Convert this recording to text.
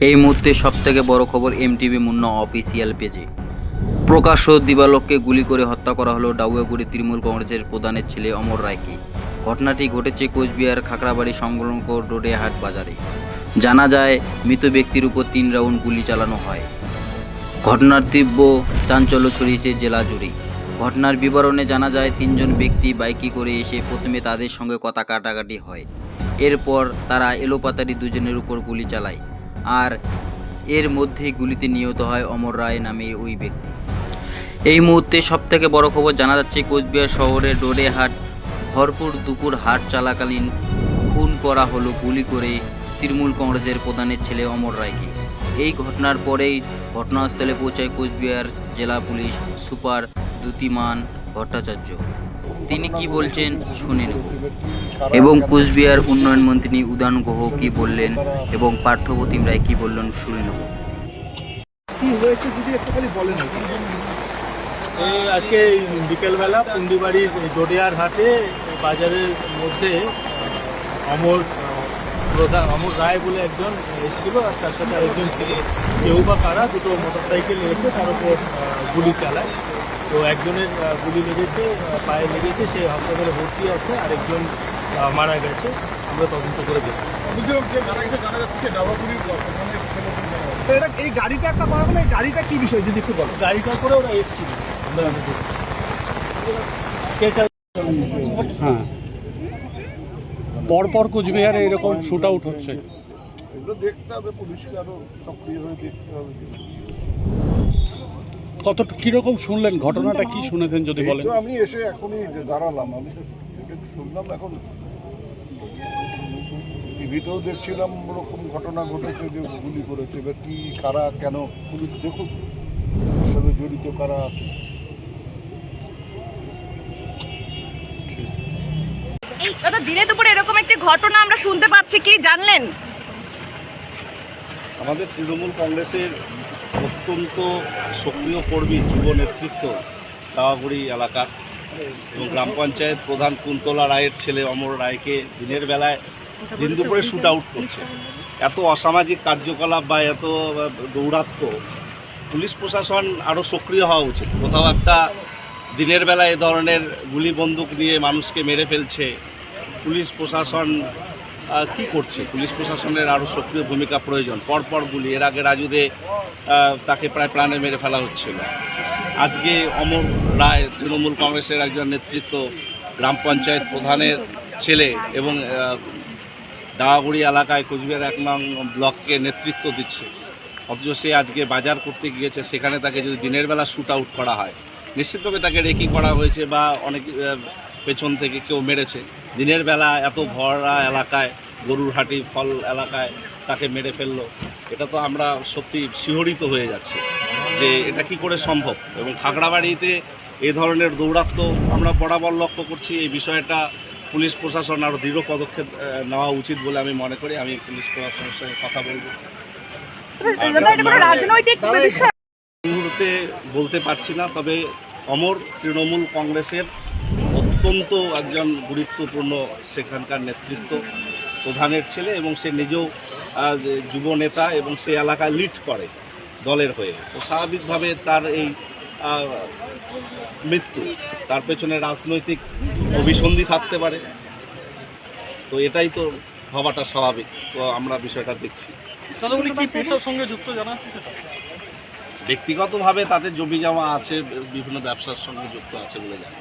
এই মুহূর্তে সবথেকে বড় খবর এমটিভি মুন্না অফিসিয়াল পেজে। প্রকাশ্য দিবালককে গুলি করে হত্যা করা হলো ডাউয়াগুড়ি তৃণমূল কংগ্রেসের প্রধানের ছেলে অমর রায়কে। ঘটনাটি ঘটেছে কোচবিহার খাকড়াবাড়ি সংলগ্ন রোডে হাট বাজারে। জানা যায়, মৃত ব্যক্তির উপর তিন রাউন্ড গুলি চালানো হয়। ঘটনার তীব্র চাঞ্চল্য ছড়িয়েছে জেলা জুড়ে। ঘটনার বিবরণে জানা যায়, তিনজন ব্যক্তি বাইকে করে এসে প্রথমে তাদের সঙ্গে কথা কাটাকাটি হয়। এরপর তারা এলোপাতারি দুজনের উপর গুলি চালায়। আর এর মধ্যেই গুলিতে নিহত হয় অমর রায় নামে ওই ব্যক্তি। এই মুহূর্তে সবথেকে বড় খবর জানা যাচ্ছে কোচবিহার শহরের রোডে হাট, ভরপুর দুপুর হাট চলাকালীন খুন করা হলো গুলি করে তৃণমূল কংগ্রেসের প্রধানের ছেলে অমর রায়কে। এই ঘটনার পরেই ঘটনাস্থলে পৌঁছায় কোচবিহার জেলা পুলিশ সুপার দ্যুতিমান ভট্টাচার্য। তিনি কি বলছেন শুনে নেব এবং কুচবিহার উন্নয়ন মন্ত্রী উদান গুহ কি বললেন এবং পার্থপ্রতিম রায় কি বললেন শুনে নেব কি হয়েছে যদি একটুখানি বলেন এই আজকে বিকেলবেলা পুন্ডিবাড়ির ডোডিয়ার হাটে বাজারের মধ্যে অমর প্রধান অমর রায় বলে একজন এসেছিল আর তার সাথে আরেকজন ছিল কেউ বা কারা দুটো মোটর সাইকেল এসে তার উপর গুলি চালায়। তো একজনের গুলি লেগেছে পায়ে লেগেছে সে হাসপাতালে ভর্তি আছে আরেকজন আহ, মারা গেছে আমরা তদন্ত করে দেখি এটা এই গাড়িটা একটা করা হলো এই গাড়িটা কি বিষয় যদি একটু বলো? গাড়িটা করে ওরা এসেছিল আমরা হ্যাঁ। পরপর কোচবিহারে এরকম শুট আউট হচ্ছে। এগুলো দেখতে হবে পুলিশকে আরও সক্রিয় হয়ে দেখতে হবে? কত কীরকম শুনলেন? ঘটনাটা কি শুনেছেন যদি বলেন? আমি এসে এখনই যে দাঁড়ালাম আমি তো শুনলাম এখন। টিভিতেও দেখছিলাম ওরকম ঘটনা ঘটেছে যে গুলি করেছে এবার কি কারা কেন? পুলিশ দেখুক এর সাথে জড়িত কারা আছে। দাদা দিনে দুপুরে এরকম একটি ঘটনা আমরা শুনতে পাচ্ছি কি জানলেন? আমাদের তৃণমূল কংগ্রেসের অত্যন্ত সক্রিয় কর্মী, যুব নেতৃত্ব দাওয়াগুড়ি এলাকার এবং গ্রাম পঞ্চায়েত প্রধান কুন্তলা রায়ের ছেলে অমর রায়কে দিনের বেলায় দিন দুপুরে শ্যুট আউট করছে। এত অসামাজিক কার্যকলাপ বা এত দৌরাত্ম পুলিশ প্রশাসন আরও সক্রিয় হওয়া উচিত। কোথাও একটা দিনের বেলা এ ধরনের গুলি বন্দুক নিয়ে মানুষকে মেরে ফেলছে, পুলিশ প্রশাসন কি করছে? পুলিশ প্রশাসনের আরও সক্রিয় ভূমিকা প্রয়োজন। পরপর গুলি। এর আগে রাজুদে তাকে প্রায় প্রাণে মেরে ফেলা হচ্ছিল। আজকে অমর রায়, তৃণমূল কংগ্রেসের একজন নেতৃত্ব, গ্রাম পঞ্চায়েত প্রধানের ছেলে এবং ডাওয়াগুড়ি এলাকায় কোচবিহার এক নং ব্লককে নেতৃত্ব দিচ্ছে। অথচ সে আজকে বাজার করতে গিয়েছে। সেখানে তাকে যদি দিনের বেলা শ্যুট আউট করা হয়, নিশ্চিতভাবে তাকে রেকি করা হয়েছে বা অনেক পেছন থেকে কেউ মেরেছে। দিনের বেলা এত ভরা এলাকায় গরুর হাটি ফল এলাকায় তাকে মেরে ফেলল। এটা তো আমরা সত্যি শিহরিত হয়ে যাচ্ছি যে এটা কি করে সম্ভব? এবং খাগড়াবাড়িতে এ ধরনের দৌরাত্ম আমরা বরাবর লক্ষ্য করছি। এই বিষয়টা পুলিশ প্রশাসন আরও দৃঢ় পদক্ষেপ নেওয়া উচিত বলে আমি মনে করি। আমি পুলিশ প্রশাসনের সঙ্গে কথা বলব। মুহূর্তে বলতে পারছি না তবে অমর তৃণমূল কংগ্রেসের অত্যন্ত একজন গুরুত্বপূর্ণ সেখানকার নেতৃত্ব প্রধানের ছেলে এবং সে নিজেও যুব নেতা এবং সে এলাকায় লিড করে দলের হয়ে। তো স্বাভাবিকভাবে তার এই মৃত্যু তার পেছনে রাজনৈতিক অভিসন্ধি থাকতে পারে। তো এটাই তো হওয়াটা স্বাভাবিক। তো আমরা বিষয়টা দেখছি। সঙ্গে যুক্ত জানা ব্যক্তিগতভাবে তাদের জমি জমা আছে বিভিন্ন ব্যবসার সঙ্গে যুক্ত আছে বলে জানি।